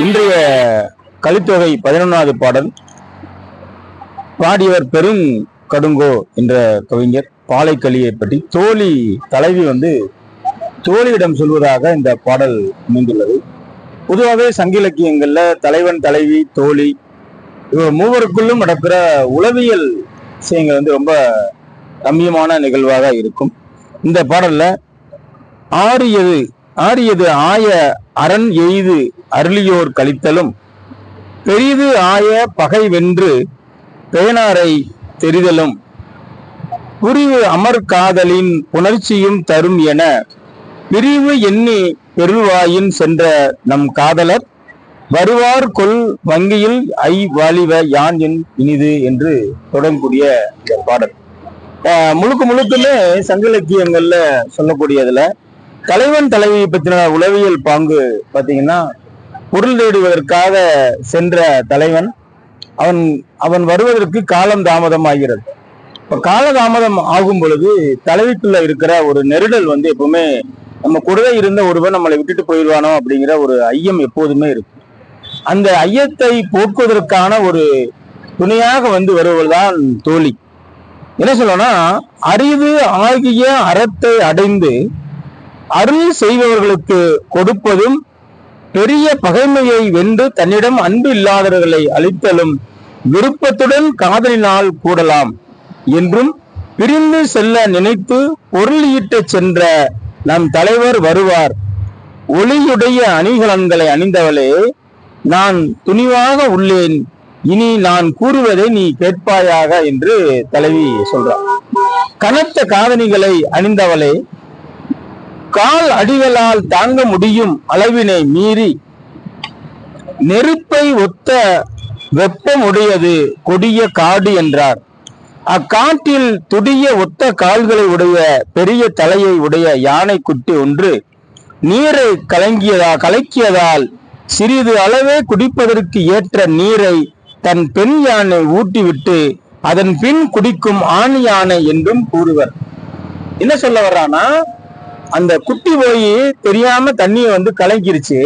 இன்றைய கலித்தொகை பதினொன்றாவது பாடல் பாடியவர் பெரும் கடுங்கோ என்ற கவிஞர் பாலைக்களியை பற்றி தோழி தலைவி வந்து தோழியிடம் சொல்வதாக இந்த பாடல் அமைந்துள்ளது. பொதுவாகவே சங்க இலக்கியங்கள்ல தலைவன் தலைவி தோழி இவர் மூவருக்குள்ளும் நடக்கிற உளவியல் விஷயங்கள் வந்து ரொம்ப ரம்மியமான நிகழ்வாக இருக்கும். இந்த பாடல்ல ஆரியது ஆரியது ஆய அரண் எய்து அருளியோர் கழித்தலும் பெரிது ஆய பகை வென்று பேனாரை தெரிதலும் புரிவு அமர்காதலின் புணர்ச்சியும் தரும் என பிரிவு எண்ணி பெருவாயின் சென்ற நம் காதலர் வருவார் கொல் வங்கியில் ஐ வாலிவ யான் என் இனிது என்று தொடங்கக்கூடிய இந்த பாடல். ஆஹ் முழுக்க முழுக்குமே சங்க இலக்கியங்கள்ல சொல்லக்கூடியதுல தலைவன் தலைவியை பற்றின உளவியல் பாங்கு பார்த்தீங்கன்னா பொருள் தேடுவதற்காக சென்ற தலைவன். அவன் அவன் வருவதற்கு காலம் தாமதம் ஆகிறது. இப்போ கால தாமதம் ஆகும் பொழுது தலைவிக்குள்ள இருக்கிற ஒரு நெருடல் வந்து எப்பவுமே நம்ம கூடவே இருந்த ஒருவன் நம்மளை விட்டுட்டு போயிடுவானோ அப்படிங்கிற ஒரு ஐயம் எப்போதுமே இருக்கும் அந்த ஐயத்தை போக்குவதற்கான ஒரு துணையாக வந்து வருவதுதான் தோழி. என்ன சொல்லணும்னா அறிவு ஆகிய அறத்தை அடைந்து அருள் செய்பவர்களுக்கு கொடுப்பதும் பெரிய பகைமையை வென்று தன்னிடம் அன்பு இல்லாதவர்களை அளித்தலும் விருப்பத்துடன் காதலினால் கூடலாம் என்றும் பிரிந்து செல்ல நினைத்து பொருள் சென்ற நம் தலைவர் வருவார். ஒளியுடைய அணிகலன்களை அணிந்தவளே நான் துணிவாக உள்ளேன். இனி நான் கூறுவதை நீ கேட்பாயாக என்று தலைவி சொல்றார் கனத்த காதணிகளை அணிந்தவளே கால் அடிகளால் தாங்க முடியும் அளவினை மீறி. நெருப்பை ஒத்த வெப்பம் உடையது கொடிய காடு என்றார். அக்காட்டில் துடிய ஒத்த கால்களை உடைய பெரிய தலையை உடைய யானை குட்டி ஒன்று நீரை கலங்கியதா கலக்கியதால் சிறிது அளவே குடிப்பதற்கு ஏற்ற நீரை தன் பெண் யானை ஊட்டிவிட்டு அதன் பின் குடிக்கும் ஆண் யானை என்றும் கூறுவர். என்ன சொல்ல வர்றானா அந்த குட்டி போய் தெரியாம தண்ணிய வந்து கலக்கிருச்சு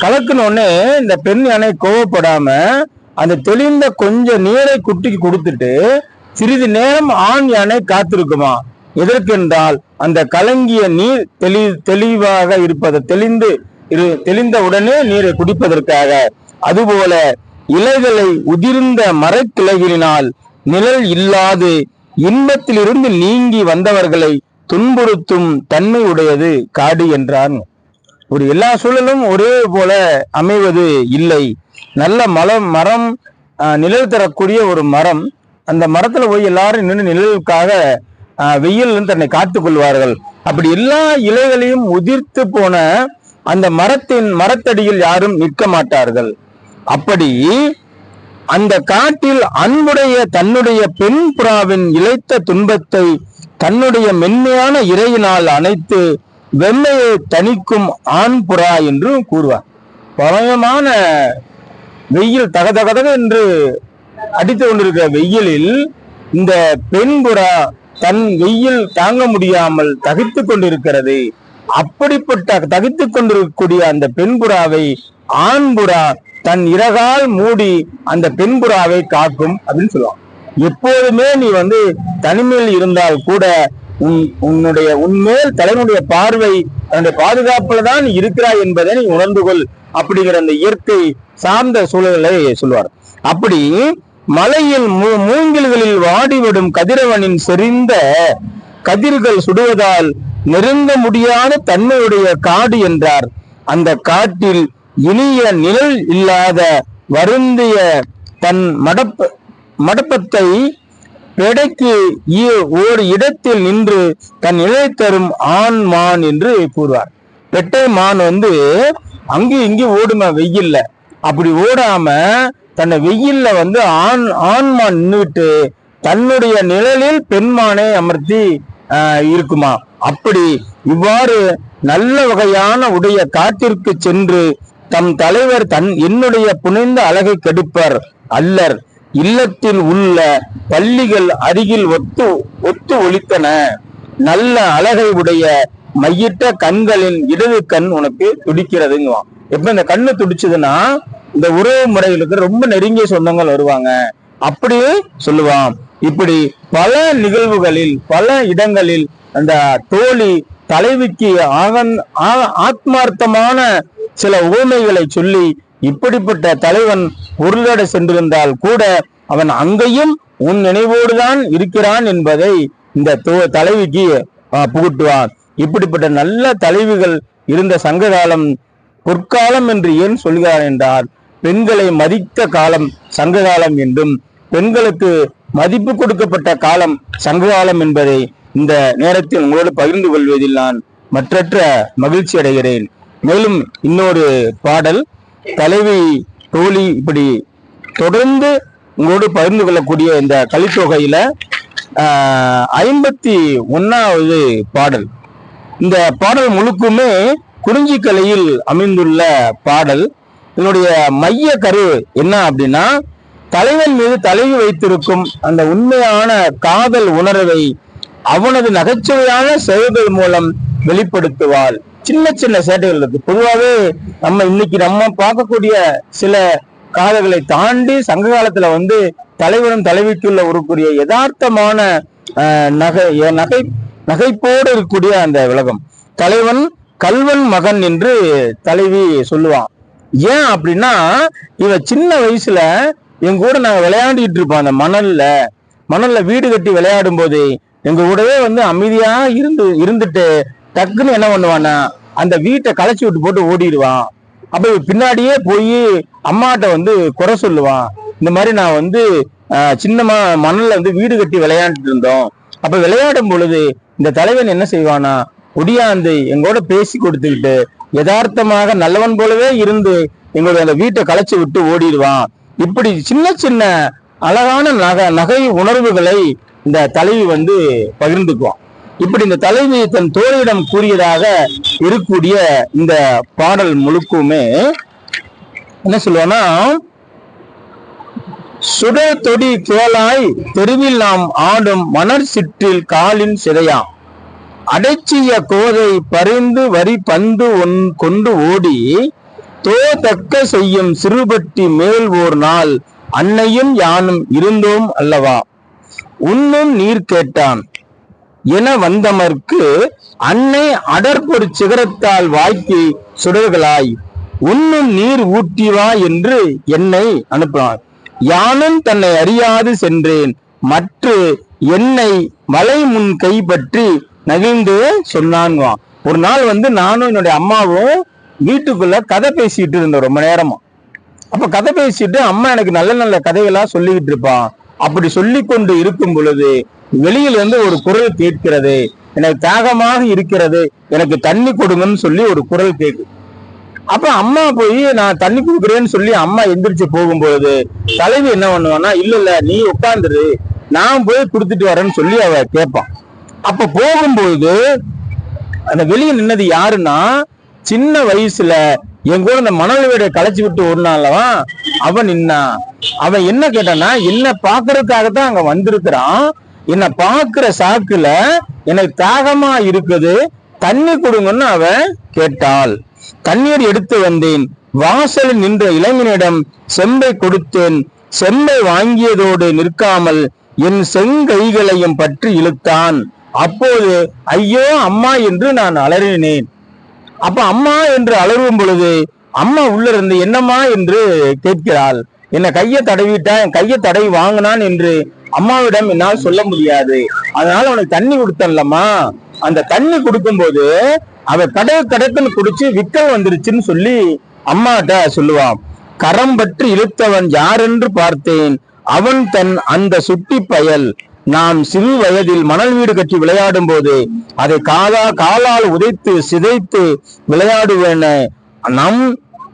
கலக்குன உடனே இந்த பெண் யானை கோவப்படாம அந்த தெளிந்த கொஞ்சம் நீரை குட்டிக்கு கொடுத்துட்டு சிறிது நேரம் ஆண் யானை காத்திருக்குமா? எதற்கென்றால் அந்த கலங்கிய நீர் தெளி தெளிவாக இருப்பதை தெளிந்து இரு தெளிந்த உடனே நீரை குடிப்பதற்காக. அதுபோல இலைகளை உதிர்ந்த மரக்கிளைகளினால் நிழல் இல்லாது இன்பத்திலிருந்து நீங்கி வந்தவர்களை துன்புறுத்தும் தன்மை உடையது காடு என்றான். ஒரு எல்லா சூழலும் ஒரே போல அமைவது இல்லை. நல்ல மலம் மரம் ஆஹ், நிழல் தரக்கூடிய ஒரு மரம். அந்த மரத்துல போய் எல்லாரும் நின்று நிழலுக்காக ஆஹ், தன்னை காத்துக் கொள்வார்கள். அப்படி எல்லா இலைகளையும் உதிர்த்து போன அந்த மரத்தின் மரத்தடியில் யாரும் நிற்க மாட்டார்கள். அப்படி அந்த காட்டில் அன்புடைய தன்னுடைய பெண் புறாவின் இழைத்த துன்பத்தை தன்னுடைய மென்மையான இறையினால் அனைத்து வெம்மையை தணிக்கும் ஆண் புறா என்றும் கூறுவார். பலமான வெயில் தகதகதக என்று அடித்து கொண்டிருக்கிற வெயிலில் இந்த பெண் புறா தன் வெயில் தாங்க முடியாமல் தகித்து கொண்டிருக்கிறது. அப்படிப்பட்ட தகித்து கொண்டிருக்கக்கூடிய அந்த பெண் புறாவை ஆண் புறா தன் இறகால் மூடி அந்த பெண் புறாவை காக்கும் அப்படின்னு சொல்லுவான் எப்போதுமே நீ வந்து தனிமையில் இருந்தால் கூட உன் உன்னுடைய உன்மேல் தலைவனுடைய பார்வை தன்னுடைய பாதுகாப்புல தான் இருக்கிறாய் என்பதை நீ உணர்ந்து கொள் அப்படிங்கிற அந்த இயற்கை சார்ந்த சூழலை சொல்லுவார். அப்படி மலையில் மூ- மூங்கில்களில் வாடிவிடும் கதிரவனின் செறிந்த கதிர்கள் சுடுவதால் நெருங்க முடியாத தன்மையுடைய காடு என்றார். அந்த காட்டில் இனிய நிழல் இல்லாத வருந்திய தன் மடப்ப மடப்பத்தை பெடைக்கு ஒரு இடத்தில் நின்று தன் இழை தரும் ஆண் மான் என்று கூறுவார். பெட்டை மான் வந்து அங்கேயும் இங்கேயும் ஓடுமா வெயில்ல? அப்படி ஓடாம தன்னை வெயில்ல வந்து ஆண் ஆண்மான் நின்றுட்டு தன்னுடைய நிழலில் பெண்மானை அமர்த்தி இருக்குமா? அப்படி இவ்வாறு நல்ல வகையான உடைய காட்டிற்கு சென்று தம் தலைவர் தன் என்னுடைய புனைந்த அழகை கெடுப்பர் அல்லர். இல்லத்தில் உள்ள பள்ளிகள் அருகில் ஒத்து ஒத்து ஒலித்தன. நல்ல அழகை உடைய மையிட்ட கண்களின் இடது கண் உனக்கு துடிக்கிறதுங்குவான். எப்ப இந்த கண்ணு துடிச்சதுன்னா இந்த உறவு முறைகளுக்கு ரொம்ப நெருங்கிய சொந்தங்கள் வருவாங்க. அப்படியே சொல்லுவான். இப்படி பல நிகழ்வுகளில் பல இடங்களில் அந்த தோழி தலைவிக்கு ஆகன் ஆ- ஆத்மார்த்தமான சில உவமைகளை சொல்லி இப்படிப்பட்ட தலைவன் பொருளட சென்றிருந்தால் கூட அவன் அங்கேயும் உன் நினைவோடுதான் இருக்கிறான் என்பதை இந்த தலைவிக்கு புகுட்டுவான். இப்படிப்பட்ட நல்ல தலைவிகள் இருந்த சங்ககாலம் பொற்காலம் என்று ஏன் சொல்கிறார் என்றால் பெண்களை மதித்த காலம் சங்ககாலம் என்றும் பெண்களுக்கு மதிப்பு கொடுக்கப்பட்ட காலம் சங்ககாலம் என்பதை இந்த நேரத்தில் உங்களோடு பகிர்ந்து கொள்வதில் நான் மற்றற்ற மகிழ்ச்சி அடைகிறேன் மேலும் இன்னொரு பாடல் தலைவி தோழி இப்படி தொடர்ந்து உங்களோடு பகிர்ந்து கொள்ளக்கூடிய இந்த கலித்தொகையில ஆஹ், ஐம்பத்தி ஒன்னாவது பாடல். இந்த பாடல் முழுக்குமே குறிஞ்சிக்கலையில் அமைந்துள்ள பாடல். இதனுடைய மைய கரு என்ன அப்படின்னா தலைவன் மீது தலைவி வைத்திருக்கும் அந்த உண்மையான காதல் உணர்வை அவனது நகைச்சுவையான செயல்கள் மூலம் வெளிப்படுத்துவாள். சின்ன சின்ன சேட்டைகள் இருக்கு. பொதுவாகவே நம்ம இன்னைக்கு நம்ம பார்க்கக்கூடிய சில காதல்களை தாண்டி சங்க காலத்துல வந்து தலைவரும் தலைவிக்குள்ள உருக்கூடிய யதார்த்தமான நகை நகை நகைப்போடு இருக்கக்கூடிய அந்த விலகம். தலைவன் கல்வன் மகன் என்று தலைவி சொல்லுவான். ஏன் அப்படின்னா இவன் சின்ன வயசுல எங்க கூட நாங்க விளையாடிட்டு இருப்போம் அந்த மணல்ல. மணல்ல வீடு கட்டி விளையாடும் போது எங்க கூடவே வந்து அமைதியா இருந்து இருந்துட்டு டக்குன்னு என்ன பண்ணுவான்னா அந்த வீட்டை களைச்சி விட்டு போட்டு ஓடிடுவான். அப்ப பின்னாடியே போய் அம்மாட்ட வந்து குறை சொல்லுவான். இந்த மாதிரி நான் வந்து சின்னமா மணல்ல வந்து வீடு கட்டி விளையாண்டுட்டு இருந்தோம். அப்ப விளையாடும் பொழுது இந்த தலைவன் என்ன செய்வானா ஒடியாந்து எங்கூட பேசி கொடுத்துக்கிட்டு யதார்த்தமாக நல்லவன் போலவே இருந்து எங்களுடைய அந்த வீட்டை களைச்சி விட்டு ஓடிடுவான். இப்படி சின்ன சின்ன அழகான நகை நகை உணர்வுகளை இந்த தலைவி வந்து பகிர்ந்துக்குவான். இப்படி இந்த தலைவி தன் தோழியிடம் கூறியதாக இருக்கக்கூடிய இந்த பாடல் முழுக்குமே என்ன சொல்லுவோம்னா சுடர் தொடி கேளாய் தெருவில் நாம் ஆடும் மணர் சிற்றில் காலின் சிதையாம் அடைச்சிய கோதை பறிந்து வரி பந்து ஒன் கொண்டு ஓடி. தோ தக்க செய்யும் சிறுபட்டி மேல் ஓர் நாள். அன்னையும் யானும் இருந்தோம் அல்லவா? உன்னும் நீர் கேட்டான். என வந்தமர்க்கு அன்னை அடற்பொரு சிகரத்தால் வாய்க்கு சுடர்களாய் உன்னும் நீர் ஊட்டி வா என்று என்னை அனுப்பினார். யானும் தன்னை அறியாது சென்றேன் மற்ற என்னை மலை முன் கைப்பற்றி நகிழ்ந்து சொன்னான்வான் ஒரு நாள் வந்து நானும் என்னுடைய அம்மாவும் வீட்டுக்குள்ள கதை பேசிட்டு இருந்தோம் ரொம்ப நேரமா. அப்ப கதை பேசிட்டு அம்மா எனக்கு நல்ல நல்ல கதைகளா சொல்லிக்கிட்டு இருப்பான் அப்படி சொல்லி கொண்டு இருக்கும் பொழுது வெளியில இருந்து ஒரு குரல் கேட்கிறது. எனக்கு தாகமாக இருக்கிறது. எனக்கு தண்ணி கொடுங்கன்னு சொல்லி ஒரு குரல் கேட்கு. அப்ப அம்மா போய் நான் தண்ணி கொடுக்குறேன்னு சொல்லி அம்மா எந்திரிச்சு போகும்பொழுது தலைவி என்ன பண்ணுவான்னா இல்ல இல்ல நீ உட்காந்துரு நான் போய் கொடுத்துட்டு வரேன்னு சொல்லி அவ கேட்பான் அப்ப போகும்போது அந்த வெளியே நின்னது யாருன்னா சின்ன வயசுல என் கூட இந்த மணல் வீடை களைச்சு விட்டு ஓடினான்லவா அவன் நின்னான் அவன் என்ன கேட்டான்னா என்ன பாக்குறதுக்காக தான் அங்க வந்திருக்கிறான். என்னை பார்க்கிற சாக்குல எனக்கு தாகமா இருக்குது தண்ணி கொடுங்கன்னு அவன் கேட்டாள். தண்ணீர் எடுத்து வந்தேன். வாசலில் நின்ற இளைஞனிடம் செம்பை கொடுத்தேன். செம்பை வாங்கியதோடு நிற்காமல் என் செங்கைகளையும் பற்றி இழுத்தான். அப்போது ஐயோ அம்மா என்று நான் அலறினேன். அப்ப அம்மா என்று அலறும் பொழுது அம்மா உள்ள இருந்து என்னம்மா? என்று கேட்கிறாள். என்னை கையை தடவிட்டா என் கையை தடவி வாங்கினான் என்று அம்மாவிடம் என்னால் சொல்ல முடியாது. அதனால அவனுக்கு தண்ணி கொடுத்தன்லம்மா. அந்த தண்ணி கொடுக்கும்போது அவன் கடவு கடக்குன்னு குடிச்சு விக்கல் வந்துருச்சுன்னு சொல்லி அம்மாட்ட சொல்லுவான். கரம் பற்றி இழுத்தவன் யாரென்று பார்த்தேன். அவன் தன் அந்த சுட்டி பயல். நாம் சிறு வயதில் மணல் வீடு கட்டி விளையாடும் போது அதை காலா காலால் உதைத்து சிதைத்து விளையாடுவேன. நம்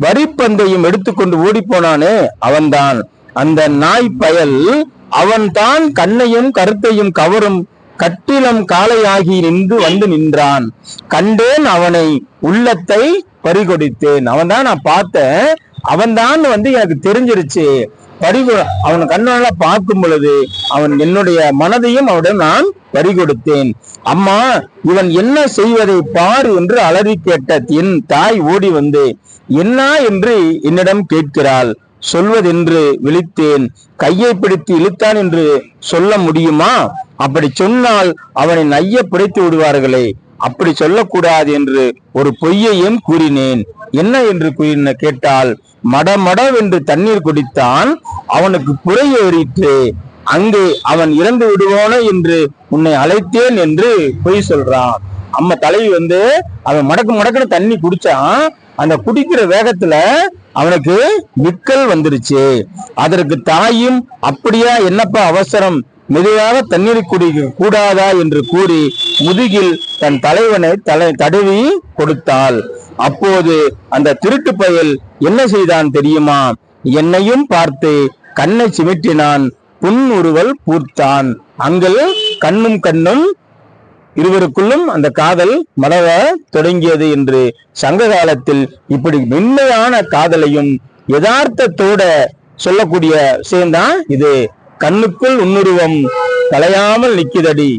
வரிப்பந்தையும் எடுத்துக்கொண்டு ஓடி போனானே அவன்தான். அந்த நாய் பயல் அவன்தான் கண்ணையும் கருத்தையும் கவரும் கட்டிலம் காளையாகி நின்று வந்து நின்றான். கண்டேன் அவனை உள்ளத்தை பறிகொடித்தேன். அவன் தான் நான் பார்த்தேன். அவன் தான் வந்து எனக்கு தெரிஞ்சிருச்சு. பறிவு அவன் கண்ணால பார்க்கும் பொழுது அவன் என்னுடைய மனதையும் அவனிடம் நான் பறிகொடுத்தேன் அம்மா இவன் என்ன செய்வதை பார் என்று அலறி கேட்ட என் தாய் ஓடி வந்து என்ன? என்று என்னிடம் கேட்கிறாள். சொல்வதென்று விழித்தேன். கையை பிடித்து இழுத்தான் என்று சொல்ல முடியுமா? அப்படி சொன்னால் அவனை நைய பிடித்து விடுவார்களே. அப்படி சொல்லக்கூடாது என்று ஒரு பொய்யையும் கூறினேன்? என்ன என்று கூறின கேட்டால் மடமடவென்று தண்ணீர் குடித்தான் அவனுக்கு புறை அங்கே அவன் இறந்து விடுவானோ என்று உன்னை அழைத்தேன் என்று பொய் சொல்றான். அம்மா தலைவி வந்து அவன் மடக்கு மடக்குன்னு தண்ணி குடிச்சான். அந்த குடிக்கிற வேகத்துல அவனுக்கு விக்கல் வந்துருச்சு. அதற்கு தாயும் அப்படியா என்னப்பா அவசரம்? மெதுவாக தண்ணீர் குடிக்க கூடாதா என்று கூறி முதுகில் தன் தலைவனை தலை தடவி கொடுத்தாள். அப்போது அந்த திருட்டு பயல் என்ன செய்தான் தெரியுமா? என்னையும் பார்த்து கண்ணை சிமிட்டினான். புன் உருவல் பூர்த்தான் அங்கள் கண்ணும் கண்ணும் இருவருக்குள்ளும் அந்த காதல் மலர தொடங்கியது என்று சங்க காலத்தில் இப்படி மென்மையான காதலையும் யதார்த்தத்தோட சொல்லக்கூடிய விஷயம்தான் இது. கண்ணுக்குள் உன்னுருவம் கலையாமல் நிக்கிதடி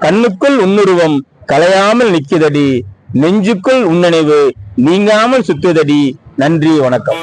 கண்ணுக்குள் உன்னுருவம் கலையாமல் நிக்கிதடி நெஞ்சுக்குள் உன்னணிவு நீங்காமல் சுத்துதடி. நன்றி வணக்கம்.